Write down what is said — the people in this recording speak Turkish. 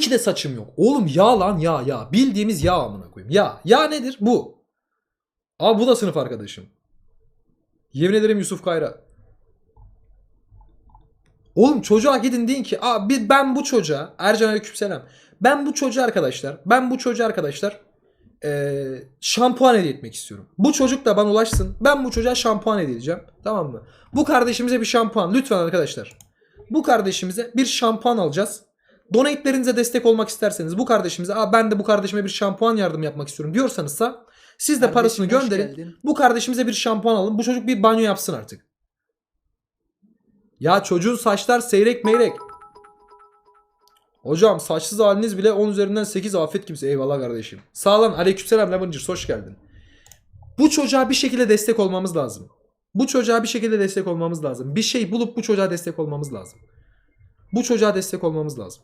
İyi ki de saçım yok. Oğlum yağ lan yağ yağ. Bildiğimiz yağ amına koyayım. Yağ. Yağ nedir? Bu. Abi bu da sınıf arkadaşım. Yemin ederim Yusuf Kayra. Oğlum çocuğa gidin deyin ki abi ben bu çocuğa Ercan Aleykümselam. Ben bu çocuğa arkadaşlar ben bu çocuğa arkadaşlar eee, şampuan hediye etmek istiyorum. Bu çocuk da bana ulaşsın. Ben bu çocuğa şampuan hediye edeceğim. Tamam mı? Bu kardeşimize bir şampuan lütfen arkadaşlar. Bu kardeşimize bir şampuan alacağız. Donate'lerinize destek olmak isterseniz bu kardeşimize Aa, ben de bu kardeşime bir şampuan yardım yapmak istiyorum diyorsanızsa siz de parasını Kardeşim, hoş gönderin. geldin. Bu kardeşimize bir şampuan alın. Bu çocuk bir banyo yapsın artık. Ya çocuğun saçlar seyrek meyrek. Hocam saçsız haliniz bile 10 üzerinden 8 afet kimse. Eyvallah kardeşim. Sağ olun. Aleykümselam Lavengers hoş geldin. Bu çocuğa bir şekilde destek olmamız lazım. Bu çocuğa bir şekilde destek olmamız lazım. Bir şey bulup bu çocuğa destek olmamız lazım. Bu çocuğa destek olmamız lazım.